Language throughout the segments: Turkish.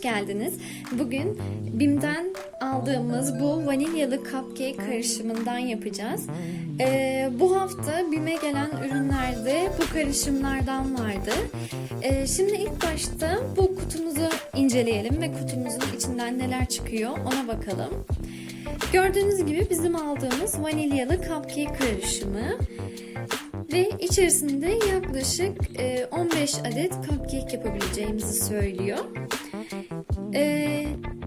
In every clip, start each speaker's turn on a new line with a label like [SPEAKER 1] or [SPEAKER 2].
[SPEAKER 1] geldiniz. Bugün BİM'den aldığımız bu vanilyalı cupcake karışımından yapacağız. Ee, bu hafta BİM'e gelen ürünlerde bu karışımlardan vardı. Ee, şimdi ilk başta bu kutumuzu inceleyelim ve kutumuzun içinden neler çıkıyor ona bakalım. Gördüğünüz gibi bizim aldığımız vanilyalı cupcake karışımı ve içerisinde yaklaşık e, 15 adet cupcake yapabileceğimizi söylüyor. E,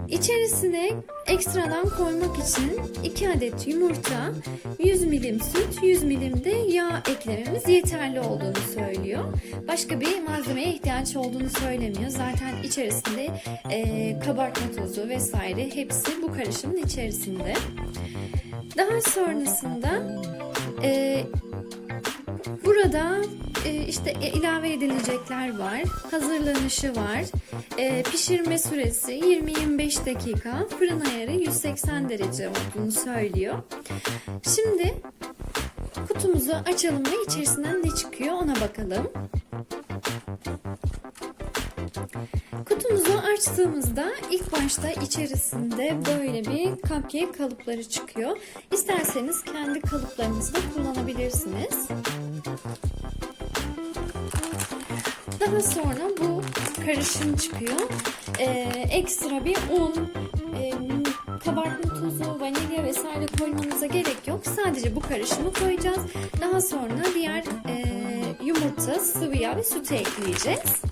[SPEAKER 1] içerisine ekstradan koymak için 2 adet yumurta, 100 milim süt, 100 milim de yağ eklememiz yeterli olduğunu söylüyor. Başka bir malzemeye ihtiyaç olduğunu söylemiyor. Zaten içerisinde e, kabartma tozu vesaire hepsi bu karışımın içerisinde. Daha sonrasında e, Burada e, işte ilave edilecekler var, hazırlanışı var, e, pişirme süresi 20-25 dakika, fırın ayarı 180 derece olduğunu söylüyor. Şimdi kutumuzu açalım ve içerisinden ne çıkıyor ona bakalım. Kutumuzu açtığımızda ilk başta içerisinde böyle bir cupcake kalıpları çıkıyor. İsterseniz kendi kalıplarınızı da kullanabilirsiniz. Daha sonra bu karışım çıkıyor. Ee, ekstra bir un, e, kabartma tozu, vanilya vesaire koymanıza gerek yok. Sadece bu karışımı koyacağız. Daha sonra diğer e, yumurta, sıvı yağ ve sütü ekleyeceğiz.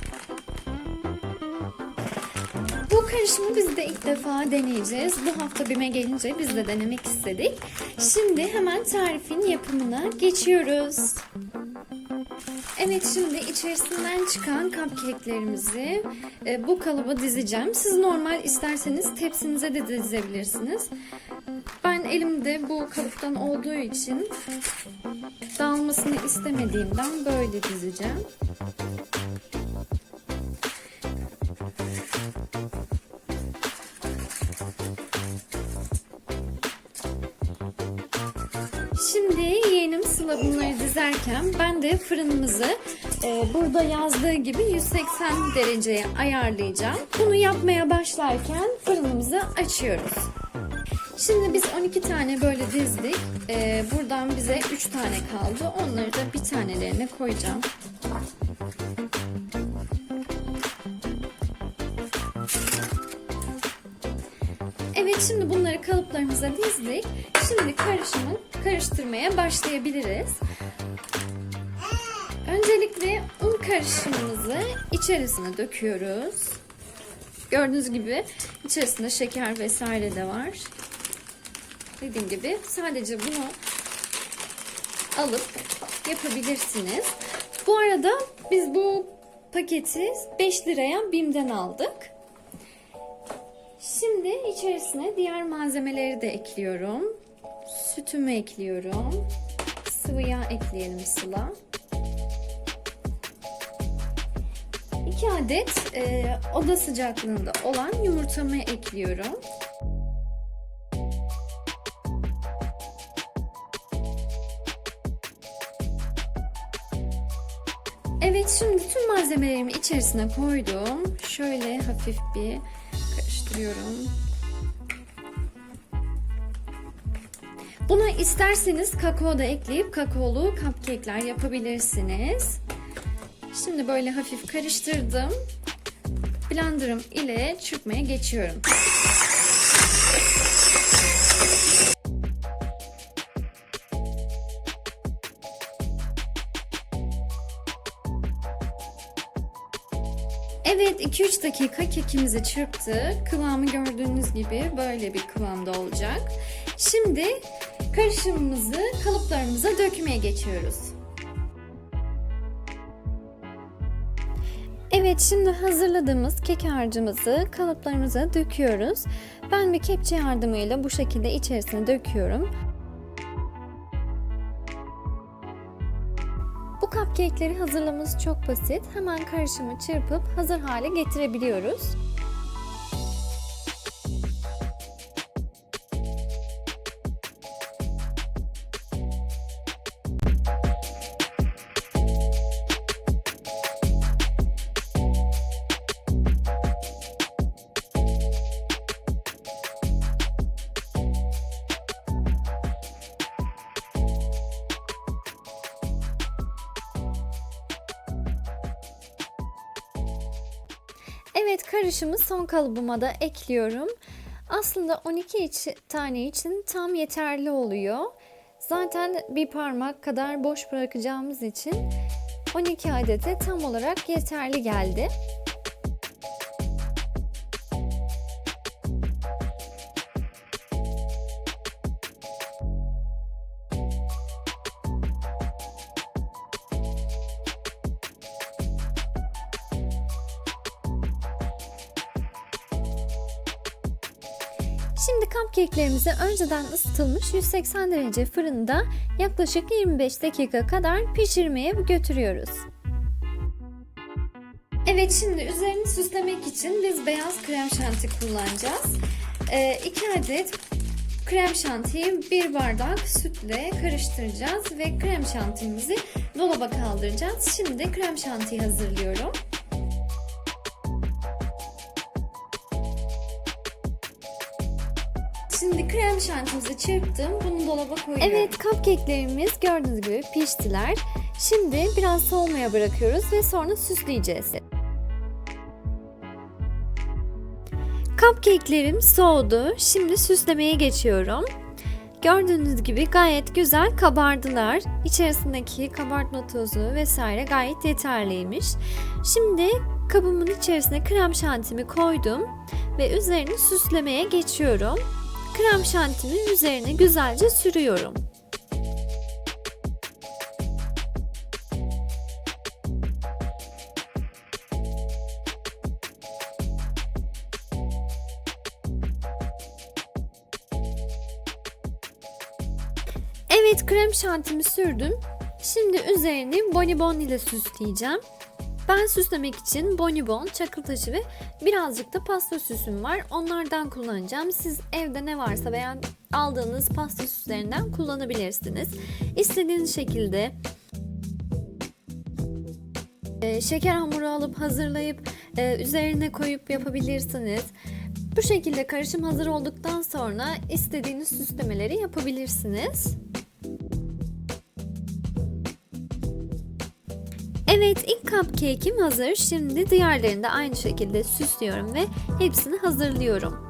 [SPEAKER 1] Bu karışımı biz de ilk defa deneyeceğiz. Bu hafta BİM'e gelince biz de denemek istedik. Şimdi hemen tarifin yapımına geçiyoruz. Evet şimdi içerisinden çıkan cupcake'lerimizi e, bu kalıba dizeceğim. Siz normal isterseniz tepsinize de dizebilirsiniz. Ben elimde bu kalıptan olduğu için dağılmasını istemediğimden böyle dizeceğim. Şimdi yeğenim Sıla bunları dizerken ben de fırınımızı e, burada yazdığı gibi 180 dereceye ayarlayacağım. Bunu yapmaya başlarken fırınımızı açıyoruz. Şimdi biz 12 tane böyle dizdik. E, buradan bize 3 tane kaldı. Onları da bir tanelerine koyacağım. Kalıplarımıza dizdik. Şimdi karışımı karıştırmaya başlayabiliriz. Öncelikle un karışımımızı içerisine döküyoruz. Gördüğünüz gibi içerisinde şeker vesaire de var. Dediğim gibi sadece bunu alıp yapabilirsiniz. Bu arada biz bu paketi 5 liraya BİM'den aldık. Şimdi içerisine diğer malzemeleri de ekliyorum. Sütümü ekliyorum. Sıvı yağ ekleyelim Sıla. 2 adet e, oda sıcaklığında olan yumurtamı ekliyorum. Evet şimdi tüm malzemelerimi içerisine koydum. Şöyle hafif bir karıştırıyorum. Buna isterseniz kakao da ekleyip kakaolu cupcake'ler yapabilirsiniz. Şimdi böyle hafif karıştırdım. Blenderım ile çırpmaya geçiyorum. Evet 2-3 dakika kekimizi çırptık. Kıvamı gördüğünüz gibi böyle bir kıvamda olacak. Şimdi karışımımızı kalıplarımıza dökmeye geçiyoruz. Evet şimdi hazırladığımız kek harcımızı kalıplarımıza döküyoruz. Ben bir kepçe yardımıyla bu şekilde içerisine döküyorum. Cupcake'leri hazırlaması çok basit. Hemen karışımı çırpıp hazır hale getirebiliyoruz. Evet karışımı son kalıbıma da ekliyorum. Aslında 12 iç, tane için tam yeterli oluyor. Zaten bir parmak kadar boş bırakacağımız için 12 adete tam olarak yeterli geldi. Şimdi cupcake'lerimizi önceden ısıtılmış 180 derece fırında yaklaşık 25 dakika kadar pişirmeye götürüyoruz. Evet şimdi üzerini süslemek için biz beyaz krem şanti kullanacağız. 2 ee, adet krem şantiyi bir bardak sütle karıştıracağız ve krem şantimizi dolaba kaldıracağız. Şimdi krem şantiyi hazırlıyorum. Şimdi krem şantimizi çırptım. Bunu dolaba koyuyorum. Evet cupcake'lerimiz gördüğünüz gibi piştiler. Şimdi biraz soğumaya bırakıyoruz ve sonra süsleyeceğiz. Cupcake'lerim soğudu. Şimdi süslemeye geçiyorum. Gördüğünüz gibi gayet güzel kabardılar. İçerisindeki kabartma tozu vesaire gayet yeterliymiş. Şimdi kabımın içerisine krem şantimi koydum ve üzerini süslemeye geçiyorum krem şantimin üzerine güzelce sürüyorum. Evet krem şantimi sürdüm. Şimdi üzerini bonibon ile süsleyeceğim. Ben süslemek için bonibon, çakıl taşı ve birazcık da pasta süsüm var. Onlardan kullanacağım. Siz evde ne varsa veya aldığınız pasta süslerinden kullanabilirsiniz. İstediğiniz şekilde e, şeker hamuru alıp hazırlayıp e, üzerine koyup yapabilirsiniz. Bu şekilde karışım hazır olduktan sonra istediğiniz süslemeleri yapabilirsiniz. Evet ilk cupcake'im hazır. Şimdi diğerlerini de aynı şekilde süslüyorum ve hepsini hazırlıyorum.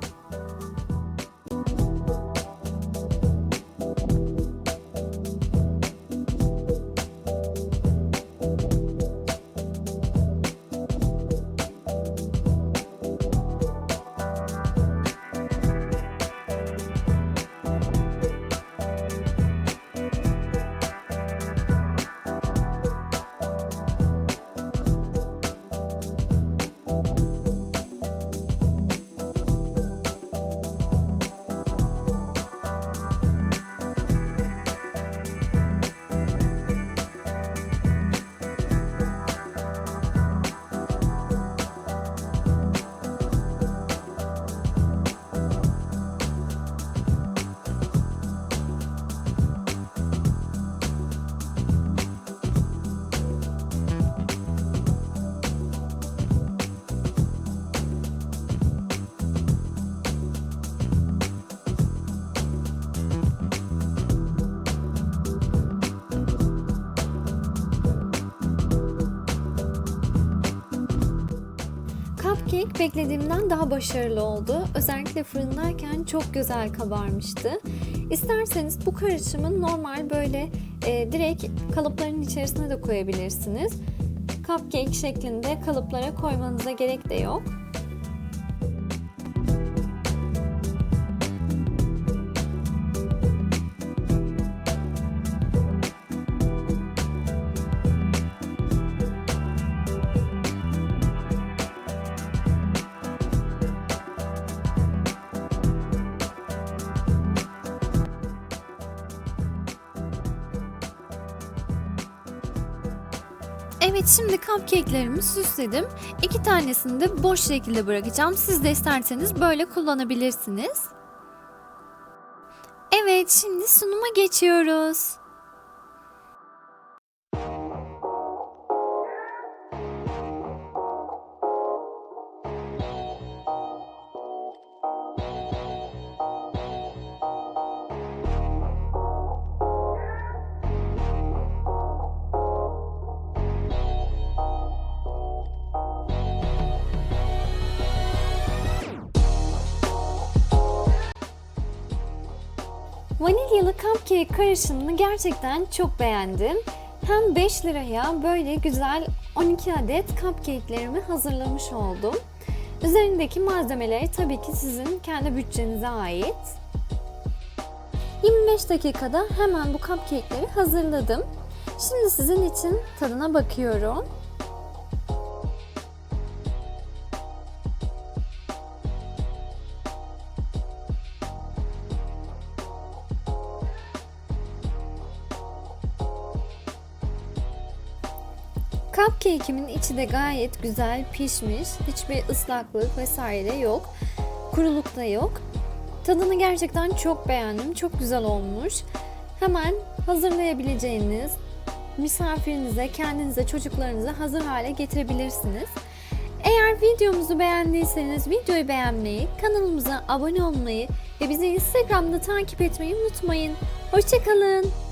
[SPEAKER 1] Cupcake beklediğimden daha başarılı oldu. Özellikle fırındayken çok güzel kabarmıştı. İsterseniz bu karışımı normal böyle e, direkt kalıpların içerisine de koyabilirsiniz. Cupcake şeklinde kalıplara koymanıza gerek de yok. Evet şimdi cupcake'lerimi süsledim. İki tanesini de boş şekilde bırakacağım. Siz de isterseniz böyle kullanabilirsiniz. Evet şimdi sunuma geçiyoruz. Vanilyalı cupcake karışımını gerçekten çok beğendim. Hem 5 liraya böyle güzel 12 adet cupcake'lerimi hazırlamış oldum. Üzerindeki malzemeleri tabii ki sizin kendi bütçenize ait. 25 dakikada hemen bu cupcake'leri hazırladım. Şimdi sizin için tadına bakıyorum. Cupcake'imin içi de gayet güzel pişmiş. Hiçbir ıslaklık vesaire yok. Kuruluk da yok. Tadını gerçekten çok beğendim. Çok güzel olmuş. Hemen hazırlayabileceğiniz misafirinize, kendinize, çocuklarınıza hazır hale getirebilirsiniz. Eğer videomuzu beğendiyseniz videoyu beğenmeyi, kanalımıza abone olmayı ve bizi Instagram'da takip etmeyi unutmayın. Hoşçakalın.